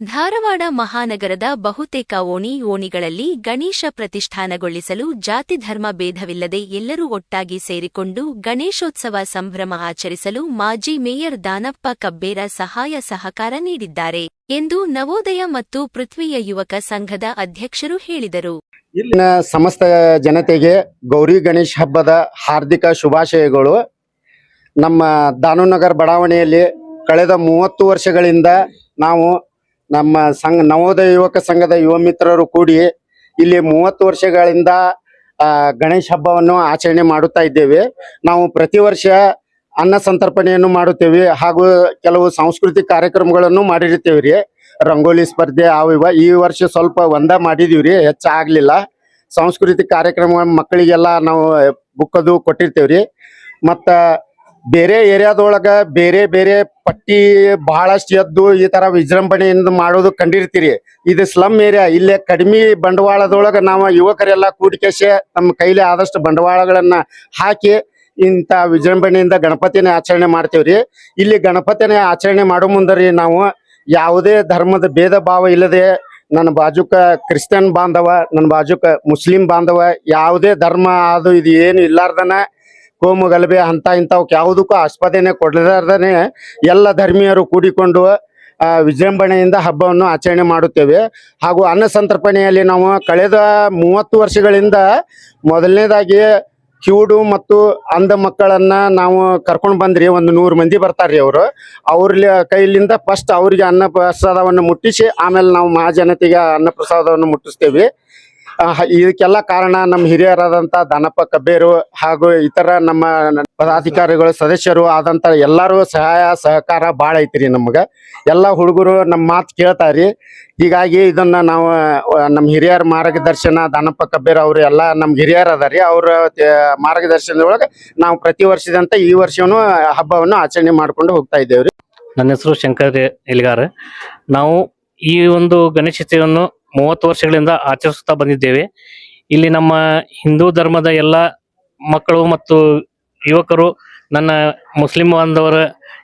ಧಾರವಾಡ ಮಹಾನಗರದ ಬಹುತೇಕ ಓಣಿ ಓಣಿಗಳಲ್ಲಿ ಗಣೇಶ ಪ್ರತಿಷ್ಠಾನಗೊಳಿಸಲು ಜಾತಿ ಧರ್ಮ ಭೇದವಿಲ್ಲದೆ ಎಲ್ಲರೂ ಒಟ್ಟಾಗಿ ಸೇರಿಕೊಂಡು ಗಣೇಶೋತ್ಸವ ಸಂಭ್ರಮ ಆಚರಿಸಲು ಮಾಜಿ ಮೇಯರ್ ದಾನಪ್ಪ ಕಬ್ಬೇರ ಸಹಾಯ ಸಹಕಾರ ನೀಡಿದ್ದಾರೆ ಎಂದು ನವೋದಯ ಮತ್ತು ಪೃಥ್ವಿಯ ಯುವಕ ಸಂಘದ ಅಧ್ಯಕ್ಷರು ಹೇಳಿದರು. ಇಲ್ಲಿನ ಸಮಸ್ತ ಜನತೆಗೆ ಗೌರಿ ಗಣೇಶ ಹಬ್ಬದ ಹಾರ್ದಿಕ ಶುಭಾಶಯಗಳು. ನಮ್ಮ ದಾನುನಗರ್ ಬಡಾವಣೆಯಲ್ಲಿ ಕಳೆದ ಮೂವತ್ತು ವರ್ಷಗಳಿಂದ ನಾವು ನಮ್ಮ ಸಂಘ, ನವೋದಯ ಯುವಕ ಸಂಘದ ಯುವ ಮಿತ್ರರು ಕೂಡಿ ಇಲ್ಲಿ ಮೂವತ್ತು ವರ್ಷಗಳಿಂದ ಗಣೇಶ ಹಬ್ಬವನ್ನು ಆಚರಣೆ ಮಾಡುತ್ತಾ ಇದ್ದೇವೆ. ನಾವು ಪ್ರತಿ ವರ್ಷ ಅನ್ನ ಸಂತರ್ಪಣೆಯನ್ನು ಮಾಡುತ್ತೇವೆ ಹಾಗೂ ಕೆಲವು ಸಾಂಸ್ಕೃತಿಕ ಕಾರ್ಯಕ್ರಮಗಳನ್ನು ಮಾಡಿರ್ತೇವೆ ರೀ. ರಂಗೋಲಿ ಸ್ಪರ್ಧೆ ಇವ, ಈ ವರ್ಷ ಸ್ವಲ್ಪ ಒಂದ ಮಾಡಿದೀವಿ ರೀ ಹೆಚ್ಚಾಗ್ಲಿಲ್ಲ ಸಾಂಸ್ಕೃತಿಕ ಕಾರ್ಯಕ್ರಮ ಮಕ್ಕಳಿಗೆಲ್ಲ ನಾವು ಬುಕ್ಕದು ಕೊಟ್ಟಿರ್ತೇವೆ ರೀ. ಮತ್ತ ಬೇರೆ ಏರಿಯಾದೊಳಗ ಬೇರೆ ಬೇರೆ ಪಟ್ಟಿ ಬಹಳಷ್ಟು ಎದ್ದು ಈ ತರ ವಿಜೃಂಭಣೆಯಿಂದ ಮಾಡೋದು ಕಂಡಿರ್ತೀರಿ. ಇದು ಸ್ಲಮ್ ಏರಿಯಾ. ಇಲ್ಲೇ ಕಡಿಮೆ ಬಂಡವಾಳದೊಳಗ ನಾವು ಯುವಕರೆಲ್ಲ ಕೂಡಿಕೆಸೆ ನಮ್ಮ ಕೈಲಿ ಆದಷ್ಟು ಬಂಡವಾಳಗಳನ್ನ ಹಾಕಿ ಇಂಥ ವಿಜೃಂಭಣೆಯಿಂದ ಗಣಪತಿನ ಆಚರಣೆ ಮಾಡ್ತೇವ್ರಿ. ಇಲ್ಲಿ ಗಣಪತಿನ ಆಚರಣೆ ಮಾಡೋ ಮುಂದರಿ ನಾವು ಯಾವುದೇ ಧರ್ಮದ ಭೇದ ಭಾವ ಇಲ್ಲದೆ ನನ್ನ ಬಾಜುಕ ಕ್ರಿಶ್ಚಿಯನ್ ಬಾಂಧವ, ನನ್ನ ಬಾಜುಕ ಮುಸ್ಲಿಂ ಬಾಂಧವ ಯಾವುದೇ ಧರ್ಮ ಅದು ಇದು ಏನು ಇಲ್ಲಾರ್ದನ ಕೋಮು ಗಲಭೆ ಅಂತ ಇಂಥವಕ್ಕೆ ಯಾವುದಕ್ಕೂ ಆಸ್ಪದನೆ ಕೊಡಲಾರ್ದೇ ಎಲ್ಲ ಧರ್ಮೀಯರು ಕೂಡಿಕೊಂಡು ವಿಜೃಂಭಣೆಯಿಂದ ಹಬ್ಬವನ್ನು ಆಚರಣೆ ಮಾಡುತ್ತೇವೆ. ಹಾಗೂ ಅನ್ನ ಸಂತರ್ಪಣೆಯಲ್ಲಿ ನಾವು ಕಳೆದ ಮೂವತ್ತು ವರ್ಷಗಳಿಂದ ಮೊದಲನೇದಾಗಿ ಕಿವುಡು ಮತ್ತು ಅಂಧ ಮಕ್ಕಳನ್ನ ನಾವು ಕರ್ಕೊಂಡು ಬಂದ್ರಿ, ಒಂದು ನೂರು ಮಂದಿ ಬರ್ತಾರ್ರಿ ಅವರು. ಅವ್ರ ಕೈಲಿಂದ ಫಸ್ಟ್ ಅವರಿಗೆ ಅನ್ನ ಪ್ರಸಾದವನ್ನು ಮುಟ್ಟಿಸಿ, ಆಮೇಲೆ ನಾವು ಮಹಾಜನತೆಗೆ ಅನ್ನ ಪ್ರಸಾದವನ್ನು ಮುಟ್ಟಿಸ್ತೇವೆ. ಇದಕ್ಕೆಲ್ಲ ಕಾರಣ ನಮ್ಮ ಹಿರಿಯರಾದಂತ ದಾನಪ್ಪ ಕಬ್ಬೇರು ಹಾಗೂ ಇತರ ನಮ್ಮ ಪದಾಧಿಕಾರಿಗಳು, ಸದಸ್ಯರು ಆದಂತ ಎಲ್ಲರೂ ಸಹಾಯ, ಸಹಕಾರ ಭಾಳ ಐತ್ರಿ ನಮ್ಗೆ. ಎಲ್ಲ ಹುಡುಗರು ನಮ್ಮ ಮಾತು ಕೇಳ್ತಾರಿ. ಹೀಗಾಗಿ ಇದನ್ನ ನಾವು ನಮ್ಮ ಹಿರಿಯರ ಮಾರ್ಗದರ್ಶನ, ದಾನಪ್ಪ ಕಬ್ಬೇರು ಅವರು ಎಲ್ಲ ನಮ್ಮ ಹಿರಿಯರ್ ಅದಾರಿ. ಅವ್ರ ಮಾರ್ಗದರ್ಶನದೊಳಗೆ ನಾವು ಪ್ರತಿ ವರ್ಷದಂತ ಈ ವರ್ಷವೂ ಹಬ್ಬವನ್ನು ಆಚರಣೆ ಮಾಡ್ಕೊಂಡು ಹೋಗ್ತಾ ಇದ್ದೇವ್ರಿ. ನನ್ನ ಹೆಸರು ಶಂಕರ್ ಇಲ್ಗಾರ. ನಾವು ಈ ಒಂದು ಗಣೇಶ ಚತುರ್ಥಿಯನ್ನು ಮೂವತ್ತು ವರ್ಷಗಳಿಂದ ಆಚರಿಸುತ್ತಾ ಬಂದಿದ್ದೇವೆ. ಇಲ್ಲಿ ನಮ್ಮ ಹಿಂದೂ ಧರ್ಮದ ಎಲ್ಲ ಮಕ್ಕಳು ಮತ್ತು ಯುವಕರು, ನನ್ನ ಮುಸ್ಲಿಂ ಬಾಂಧವರ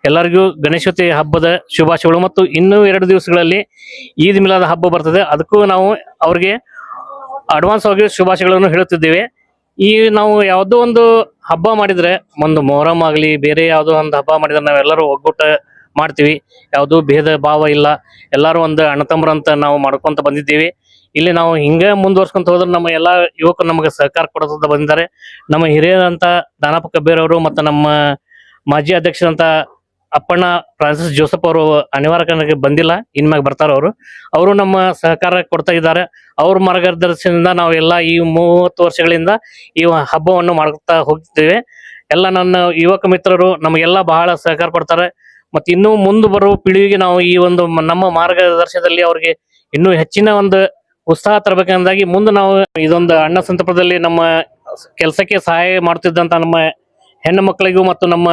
ಎಲ್ಲರಿಗೂ ಗಣೇಶೋತ್ಸವ ಹಬ್ಬದ ಶುಭಾಶಯಗಳು ಮತ್ತು ಇನ್ನೂ ಎರಡು ದಿವಸಗಳಲ್ಲಿ ಈದ್ ಮಿಲಾದ ಹಬ್ಬ ಬರ್ತದೆ. ಅದಕ್ಕೂ ನಾವು ಅವ್ರಿಗೆ ಅಡ್ವಾನ್ಸ್ ಆಗಿ ಶುಭಾಶಯಗಳನ್ನು ಹೇಳುತ್ತಿದ್ದೇವೆ. ಈ ನಾವು ಯಾವುದೋ ಒಂದು ಹಬ್ಬ ಮಾಡಿದ್ರೆ, ಒಂದು ಮೊಹರಂ ಆಗಲಿ, ಬೇರೆ ಯಾವುದೋ ಒಂದು ಹಬ್ಬ ಮಾಡಿದ್ರೆ ನಾವೆಲ್ಲರೂ ಒಗ್ಗೂಟ ಮಾಡ್ತೀವಿ. ಯಾವುದು ಭೇದ ಭಾವ ಇಲ್ಲ. ಎಲ್ಲರೂ ಒಂದು ಅಣ್ಣತಮ್ಮರು ಅಂತ ನಾವು ಮಾಡ್ಕೊಂತ ಬಂದಿದ್ದೀವಿ. ಇಲ್ಲಿ ನಾವು ಹಿಂಗೆ ಮುಂದುವರ್ಸ್ಕೊಂತ ಹೋದ್ರೆ ನಮ್ಮ ಎಲ್ಲ ಯುವಕರು ನಮಗೆ ಸಹಕಾರ ಕೊಡೋದಂತ ಬಂದಿದ್ದಾರೆ. ನಮ್ಮ ಹಿರಿಯರಂತ ದಾನಪ್ಪ ಕಬ್ಬೇರ್ ಅವರು ಮತ್ತು ನಮ್ಮ ಮಾಜಿ ಅಧ್ಯಕ್ಷರಂತ ಅಪ್ಪಣ್ಣ ಫ್ರಾನ್ಸಿಸ್ ಜೋಸಫ್ ಅವರು ಅನಿವಾರ್ಯ ಬಂದಿಲ್ಲ. ಇನ್ಮ್ಯಾಗ ಬರ್ತಾರೆ ಅವರು. ಅವರು ನಮ್ಮ ಸಹಕಾರ ಕೊಡ್ತಾ ಇದ್ದಾರೆ. ಅವ್ರ ಮಾರ್ಗದರ್ಶನದಿಂದ ನಾವು ಎಲ್ಲ ಈ ಮೂವತ್ತು ವರ್ಷಗಳಿಂದ ಈ ಹಬ್ಬವನ್ನು ಮಾಡ್ತಾ ಹೋಗ್ತಿದ್ದೇವೆ ಎಲ್ಲ ನನ್ನ ಯುವಕ ಮಿತ್ರರು ನಮಗೆಲ್ಲ ಬಹಳ ಸಹಕಾರ ಕೊಡ್ತಾರೆ. ಮತ್ತೆ ಇನ್ನೂ ಮುಂದೆ ಬರುವ ಪೀಳಿಗೆಗೆ ನಾವು ಈ ಒಂದು ನಮ್ಮ ಮಾರ್ಗದರ್ಶನದಲ್ಲಿ ಅವ್ರಿಗೆ ಇನ್ನೂ ಹೆಚ್ಚಿನ ಒಂದು ಉತ್ಸಾಹ ತರಬೇಕಂದಾಗಿ ಮುಂದೆ ನಾವು ಇದೊಂದು ಅಣ್ಣ ಸಂತರ್ಪದಲ್ಲಿ ನಮ್ಮ ಕೆಲಸಕ್ಕೆ ಸಹಾಯ ಮಾಡ್ತಿದ್ದಂತ ನಮ್ಮ ಹೆಣ್ಣು ಮಕ್ಕಳಿಗೂ ಮತ್ತು ನಮ್ಮ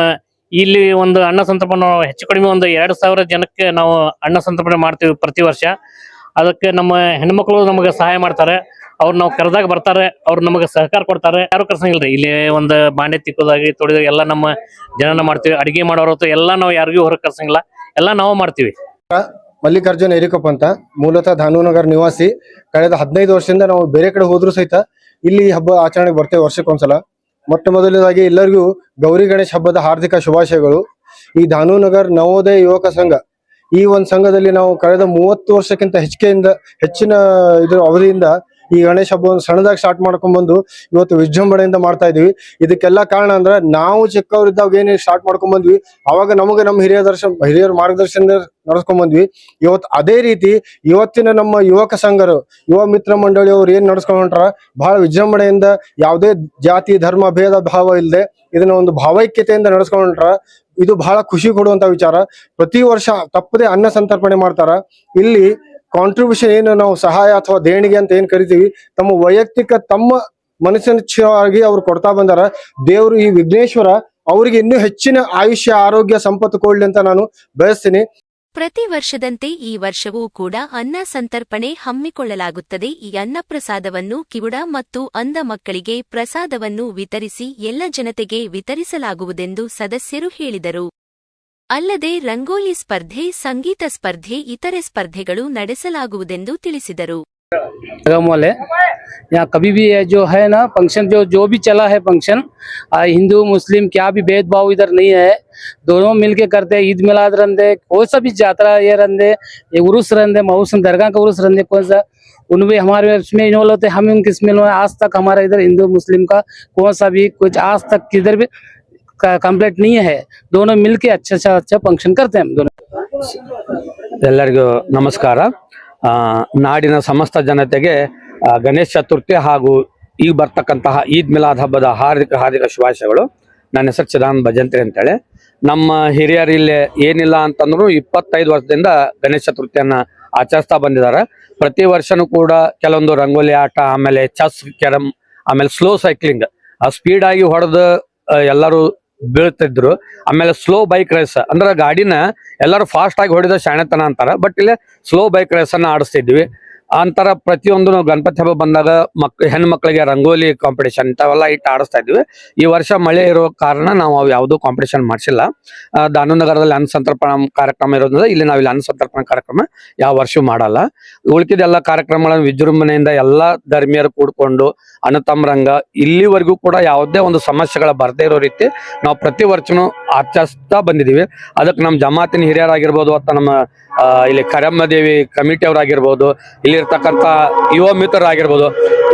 ಇಲ್ಲಿ ಒಂದು ಅಣ್ಣ ಸಂತಪ ಹೆಚ್ಚು ಕಡಿಮೆ ಒಂದು ಎರಡು ಸಾವಿರ ಜನಕ್ಕೆ ನಾವು ಅಣ್ಣ ಸಂತರ್ಪಣೆ ಮಾಡ್ತೀವಿ ಪ್ರತಿ ವರ್ಷ. ಅದಕ್ಕೆ ನಮ್ಮ ಹೆಣ್ಮಕ್ಳು ನಮಗೆ ಸಹಾಯ ಮಾಡ್ತಾರೆ. ಅವ್ರು ನಾವು ಕರೆದಾಗ ಬರ್ತಾರೆ, ಅವ್ರು ನಮಗೆ ಸಹಕಾರ ಕೊಡ್ತಾರೆ. ಯಾರು ಕರ್ಸಂಗಿಲ್ರಿ? ಇಲ್ಲಿ ಒಂದು ಬಾಂಡೆ ತಿಕ್ಕೋದಾಗಿ, ತೊಳೆದಾಗ ಎಲ್ಲ ನಮ್ಮ ಜನನ ಮಾಡ್ತೀವಿ. ಅಡಿಗೆ ಮಾಡೋರು ಎಲ್ಲ ನಾವು ಯಾರಿಗೂ ಹೊರಗೆ ಕರ್ಸಂಗಿಲ್ಲ. ಎಲ್ಲ ನಾವು ಮಾಡ್ತೀವಿ. ಮಲ್ಲಿಕಾರ್ಜುನ್ ಎರಿಕೊಪ್ಪ ಅಂತ, ಮೂಲತಃ ಧಾನುನಗರ್ ನಿವಾಸಿ. ಕಳೆದ ಹದಿನೈದು ವರ್ಷದಿಂದ ನಾವು ಬೇರೆ ಕಡೆ ಹೋದ್ರು ಸಹಿತ ಇಲ್ಲಿ ಹಬ್ಬ ಆಚರಣೆಗೆ ಬರ್ತೇವೆ ವರ್ಷಕ್ಕೊಂದ್ಸಲ. ಮೊಟ್ಟ ಮೊದಲನೇದಾಗಿ ಎಲ್ಲರಿಗೂ ಗೌರಿ ಗಣೇಶ್ ಹಬ್ಬದ ಹಾರ್ದಿಕ ಶುಭಾಶಯಗಳು. ಈ ಧಾನುನಗರ್ ನವೋದಯ ಯುವಕ ಸಂಘ, ಈ ಒಂದು ಸಂಘದಲ್ಲಿ ನಾವು ಕಳೆದ ಮೂವತ್ತು ವರ್ಷಕ್ಕಿಂತ ಹೆಚ್ಚಿಗೆಯಿಂದ ಹೆಚ್ಚಿನ ಇದರ ಅವಧಿಯಿಂದ ಈ ಗಣೇಶ ಹಬ್ಬವನ್ನು ಸಣ್ಣದಾಗಿ ಸ್ಟಾರ್ಟ್ ಮಾಡ್ಕೊಂಡ್ ಬಂದು ಇವತ್ತು ವಿಜೃಂಭಣೆಯಿಂದ ಮಾಡ್ತಾ ಇದೀವಿ. ಇದಕ್ಕೆಲ್ಲ ಕಾರಣ ಅಂದ್ರೆ ನಾವು ಚಿಕ್ಕವರಿದ್ದಾಗ ಏನೇ ಸ್ಟಾರ್ಟ್ ಮಾಡ್ಕೊಂಡ್ ಬಂದ್ವಿ, ಅವಾಗ ನಮಗೆ ನಮ್ಮ ಹಿರಿಯ ದರ್ಶನ ಹಿರಿಯರ ಮಾರ್ಗದರ್ಶನ ನಡ್ಸ್ಕೊಂಡ್ ಬಂದ್ವಿ. ಇವತ್ತು ಅದೇ ರೀತಿ ಇವತ್ತಿನ ನಮ್ಮ ಯುವಕ ಸಂಘರು, ಯುವ ಮಿತ್ರ ಮಂಡಳಿ ಅವ್ರು ಏನ್ ಬಹಳ ವಿಜೃಂಭಣೆಯಿಂದ ಯಾವುದೇ ಜಾತಿ, ಧರ್ಮ, ಭೇದ, ಭಾವ ಇಲ್ಲದೆ ಇದನ್ನ ಒಂದು ಭಾವೈಕ್ಯತೆಯಿಂದ ನಡ್ಸ್ಕೊಂಡ್ ಇದು ಬಹಳ ಖುಷಿ ಕೊಡುವಂತ ವಿಚಾರ. ಪ್ರತಿ ವರ್ಷ ತಪ್ಪದೆ ಅನ್ನ ಸಂತರ್ಪಣೆ ಮಾಡ್ತಾರ. ಇಲ್ಲಿ ಕಾಂಟ್ರಿಬ್ಯೂಷನ್ ಏನು ನಾವು ಸಹಾಯ ಅಥವಾ ದೇಣಿಗೆ ಅಂತ ಏನ್ ಕರಿತೀವಿ? ತಮ್ಮ ವೈಯಕ್ತಿಕ ತಮ್ಮ ಮನಸ್ಸಿನಚ್ಛವಾಗಿ ಅವ್ರು ಕೊಡ್ತಾ ಬಂದಾರ. ದೇವರು ಈ ವಿಘ್ನೇಶ್ವರ ಅವರಿಗೆ ಇನ್ನೂ ಹೆಚ್ಚಿನ ಆಯುಷ್ಯ, ಆರೋಗ್ಯ, ಸಂಪತ್ತು ಕೊಡ್ಲಿ ಅಂತ ನಾನು ಬಯಸ್ತೀನಿ. ಪ್ರತಿ ವರ್ಷದಂತೆ ಈ ವರ್ಷವೂ ಕೂಡ ಅನ್ನ ಸಂತರ್ಪಣೆ ಹಮ್ಮಿಕೊಳ್ಳಲಾಗುತ್ತದೆ. ಈ ಅನ್ನಪ್ರಸಾದವನ್ನು ಕಿವುಡ ಮತ್ತು ಅಂಧ ಮಕ್ಕಳಿಗೆ ಪ್ರಸಾದವನ್ನು ವಿತರಿಸಿ ಎಲ್ಲ ಜನತೆಗೆ ವಿತರಿಸಲಾಗುವುದೆಂದು ಸದಸ್ಯರು ಹೇಳಿದರು. ಅಲ್ಲದೆ ರಂಗೋಲಿ ಸ್ಪರ್ಧೆ ಸಂಗೀತ ಸ್ಪರ್ಧೆ ಇತರೆ ಸ್ಪರ್ಧೆಗಳು ನಡೆಸಲಾಗುವುದೆಂದು ತಿಳಿಸಿದರು गम वाले यहाँ कभी भी है जो है ना फंक्शन जो जो भी चला है फंक्शन आ, हिंदू मुस्लिम क्या भी भेदभाव इधर नहीं है दोनों मिलके करते हैं ईद मिलाद रंदे कोई सा भी यात्रा ये रंदे ये उर्स रंदे मऊस दरगाह का उर्स रंदे कौन सा उनमें हमारे इसमें इन्वॉल्व होते हैं हम उनके इसमें involve हैं। आज तक हमारा इधर हिंदू मुस्लिम का कौन सा भी कुछ आज तक किधर भी कंप्लीट नहीं है दोनों मिलके अच्छा अच्छा अच्छा फंक्शन करते हैं हम दोनों ಎಲ್ಲರಿಗೂ ನಮಸ್ಕಾರ ಆ, ನಾಡಿನ ಸಮಸ್ತ ಜನತೆಗೆ ಆ, ಗಣೇಶ ಚತುರ್ಥಿ ಹಾಗೂ ಈಗ ಬರ್ತಕ್ಕಂತಹ ಈದ್ ಮಿಲಾದ್ ಹಬ್ಬದ ಹಾರ್ದಿಕ ಹಾರ್ದಿಕ ಶುಭಾಶಯಗಳು ನನ್ನ ಹೆಸರು ಚಿದಾನಂದ್ ಭಜಂತ್ರಿ ಅಂತೇಳಿ ನಮ್ಮ ಹಿರಿಯರು ಇಲ್ಲಿ ಏನಿಲ್ಲ ಅಂತಂದ್ರು ಇಪ್ಪತ್ತೈದು ವರ್ಷದಿಂದ ಗಣೇಶ ಚತುರ್ಥಿಯನ್ನ ಆಚರಿಸ್ತಾ ಬಂದಿದ್ದಾರೆ ಪ್ರತಿ ವರ್ಷನೂ ಕೂಡ ಕೆಲವೊಂದು ರಂಗೋಲಿ ಆಟ ಆಮೇಲೆ ಚೆಸ್ ಕ್ಯಾರಮ್ ಆಮೇಲೆ ಸ್ಲೋ ಸೈಕ್ಲಿಂಗ್ ಆ ಸ್ಪೀಡ್ ಆಗಿ ಹೊಡೆದು ಎಲ್ಲರೂ ಬೀಳ್ತಿದ್ರು. ಆಮೇಲೆ ಸ್ಲೋ ಬೈಕ್ ರೇಸ್ ಅಂದ್ರೆ ಗಾಡಿನ ಎಲ್ಲರೂ ಫಾಸ್ಟ್ ಆಗಿ ಹೊಡಿದ ಶಾಣೆತನ ಅಂತಾರ ಬಟ್ ಇಲ್ಲಿ ಸ್ಲೋ ಬೈಕ್ ರೇಸ್ ಅನ್ನ ಆಡಿಸ್ತಿದ್ವಿ. ಅಂತರ ಪ್ರತಿಯೊಂದು ನಾವು ಗಣಪತಿ ಹಬ್ಬ ಬಂದಾಗ ಮಕ್, ಹೆಣ್ಮಕ್ಳಿಗೆ ರಂಗೋಲಿ ಕಾಂಪಿಟೇಷನ್ ಇಂಥವೆಲ್ಲ ಇಟ್ಟು ಆಡಿಸ್ತಾ ಇದ್ವಿ. ಈ ವರ್ಷ ಮಳೆ ಇರೋ ಕಾರಣ ನಾವು ಅವು ಯಾವುದೂ ಕಾಂಪಿಟೇಷನ್ ಮಾಡಿಸಿಲ್ಲ. ದಾನುನಗರದಲ್ಲಿ ಅನ್ನ ಸಂತರ್ಪಣಾ ಕಾರ್ಯಕ್ರಮ ಇರೋದ್ರಿಂದ ಇಲ್ಲಿ ನಾವು ಇಲ್ಲಿ ಅನ್ನ ಸಂತರ್ಪಣಾ ಕಾರ್ಯಕ್ರಮ ಯಾವ ವರ್ಷ ಮಾಡಲ್ಲ. ಉಳ್ಕಿದ ಎಲ್ಲ ಕಾರ್ಯಕ್ರಮಗಳನ್ನು ವಿಜೃಂಭಣೆಯಿಂದ ಎಲ್ಲಾ ಧರ್ಮೀಯರು ಕೂಡ್ಕೊಂಡು ಅಣ್ಣತಮ್ಮರಂಗ ಇಲ್ಲಿವರೆಗೂ ಕೂಡ ಯಾವುದೇ ಒಂದು ಸಮಸ್ಯೆಗಳ ಬರದೇ ಇರೋ ರೀತಿ ನಾವು ಪ್ರತಿ ವರ್ಷನೂ ಆಚರಿಸ್ತಾ ಬಂದಿದೀವಿ ಅದಕ್ಕೆ ನಮ್ಮ ಜಮಾತಿನ ಹಿರಿಯರಾಗಿರ್ಬೋದು ಅಥವಾ ನಮ್ಮ ಇಲ್ಲಿ ಕರಮ್ಮ ದೇವಿ ಕಮಿಟಿ ಅವರಾಗಿರ್ಬೋದು, ಇಲ್ಲಿರ್ತಕ್ಕಂಥ ಯುವ ಮಿತ್ರರಾಗಿರ್ಬೋದು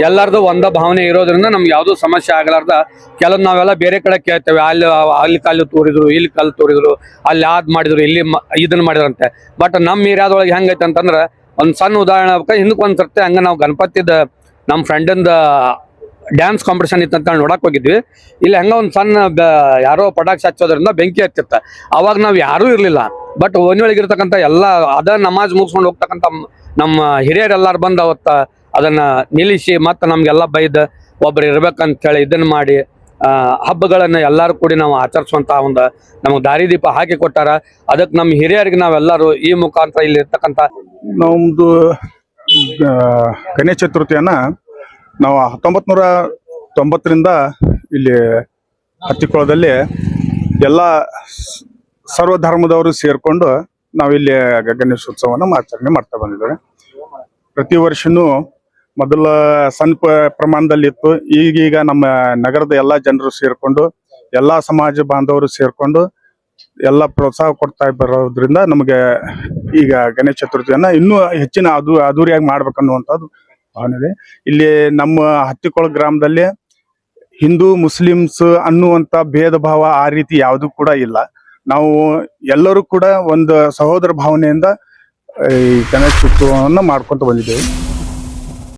ಎಲ್ಲರದು ಒಂದ ಭಾವನೆ ಇರೋದ್ರಿಂದ ನಮ್ಗೆ ಯಾವುದೂ ಸಮಸ್ಯೆ ಆಗಲಾರ್ದ. ಕೆಲವು ನಾವೆಲ್ಲ ಬೇರೆ ಕಡೆ ಕೇಳ್ತೇವೆ, ಅಲ್ಲಿ ಅಲ್ಲಿ ಕಾಲು ತೋರಿದ್ರು, ಇಲ್ಲಿ ಕಾಲು ತೋರಿದ್ರು, ಅಲ್ಲಿ ಆದ್ ಮಾಡಿದ್ರು, ಇಲ್ಲಿ ಇದನ್ನ ಮಾಡಿದ್ರಂತೆ. ಬಟ್ ನಮ್ಮ ಏರಿಯಾದೊಳಗೆ ಹೆಂಗೈತೆ ಅಂತಂದ್ರೆ, ಒಂದು ಸಣ್ಣ ಉದಾಹರಣೆ ಹಿಂದಕ್ಕೆ ಒಂದ್ ಸರ್ತಿ ಹಂಗೆ ನಾವು ಗಣಪತಿದ ನಮ್ಮ ಫ್ರೆಂಡಿಂದ ಡ್ಯಾನ್ಸ್ ಕಾಂಪಿಟೇಷನ್ ಇತ್ತು ಅಂತ ನೋಡಕ್ ಹೋಗಿದ್ವಿ. ಇಲ್ಲಿ ಹೆಂಗ ಒಂದು ಸಣ್ಣ ಯಾರೋ ಪಟಾಕ್ಷಿ ಹಚ್ಚೋದ್ರಿಂದ ಬೆಂಕಿ ಹತ್ತಿತ್ತ. ಅವಾಗ ನಾವು ಯಾರೂ ಇರಲಿಲ್ಲ. ಬಟ್ ಓಣಿಯೊಳಗಿರ್ತಕ್ಕಂಥ ಎಲ್ಲ ಅದ ನಮಾಜ್ ಮುಗಿಸ್ಕೊಂಡು ಹೋಗ್ತಕ್ಕಂಥ ನಮ್ಮ ಹಿರಿಯರೆಲ್ಲಾರು ಬಂದು ಅವತ್ತ ಅದನ್ನ ನಿಲ್ಲಿಸಿ ಮತ್ತೆ ನಮ್ಗೆಲ್ಲ ಬೈದ ಒಬ್ರು ಇರ್ಬೇಕಂತ ಹೇಳಿ ಇದನ್ನ ಮಾಡಿ ಹಬ್ಬಗಳನ್ನು ಎಲ್ಲರೂ ಕೂಡಿ ನಾವು ಆಚರಿಸುವಂತ ಒಂದು ನಮಗೆ ದಾರಿದೀಪ ಹಾಕಿ ಕೊಟ್ಟಾರ. ಅದಕ್ಕೆ ನಮ್ಮ ಹಿರಿಯರಿಗೆ ನಾವೆಲ್ಲರೂ ಈ ಮುಖಾಂತರ ಇಲ್ಲಿ ಇರ್ತಕ್ಕಂಥ ನಮ್ದು ಗಣೇಶ ಚತುರ್ಥಿಯನ್ನ ನಾವು ಹತ್ತೊಂಬತ್ ನೂರ ತೊಂಬತ್ತರಿಂದ ಇಲ್ಲಿ ಹತ್ತಿಕೊಳದಲ್ಲಿ ಎಲ್ಲ ಸರ್ವಧರ್ಮದವರು ಸರ್ವ ಧರ್ಮದವರು ಸೇರ್ಕೊಂಡು ನಾವಿಲ್ಲಿ ಗಣೇಶೋತ್ಸವನ ಆಚರಣೆ ಮಾಡ್ತಾ ಬಂದಿದ್ದೇವೆ. ಪ್ರತಿ ವರ್ಷನೂ ಮೊದಲ ಸಣ್ಣ ಪ್ರಮಾಣದಲ್ಲಿ ಇತ್ತು ಈಗೀಗ ನಮ್ಮ ನಗರದ ಎಲ್ಲಾ ಜನರು ಸೇರಿಕೊಂಡು, ಎಲ್ಲಾ ಸಮಾಜ ಬಾಂಧವರು ಸೇರಿಕೊಂಡು ಎಲ್ಲ ಪ್ರೋತ್ಸಾಹ ಕೊಡ್ತಾ ಬರೋದ್ರಿಂದ ನಮಗೆ ಈಗ ಗಣೇಶ ಚತುರ್ಥಿಯನ್ನ ಇನ್ನೂ ಹೆಚ್ಚಿನ ಅದು ಅದ್ದೂರಿಯಾಗಿ ಮಾಡ್ಬೇಕನ್ನುವಂಥದ್ದು ಭಾವನೆ. ಇಲ್ಲಿ ನಮ್ಮ ಹತ್ತಿಕೊಳ ಗ್ರಾಮದಲ್ಲಿ ಹಿಂದೂ ಮುಸ್ಲಿಮ್ಸ್ ಅನ್ನುವಂತ ಭೇದ ಭಾವ ಆ ರೀತಿ ಯಾವುದು ಕೂಡ ಇಲ್ಲ. ನಾವು ಎಲ್ಲರೂ ಕೂಡ ಒಂದು ಸಹೋದರ ಭಾವನೆಯಿಂದ ಈ ಗಣೇಶ ಉತ್ಸವವನ್ನು ಮಾಡ್ಕೊಂತ ಬಂದಿದ್ದೇವೆ.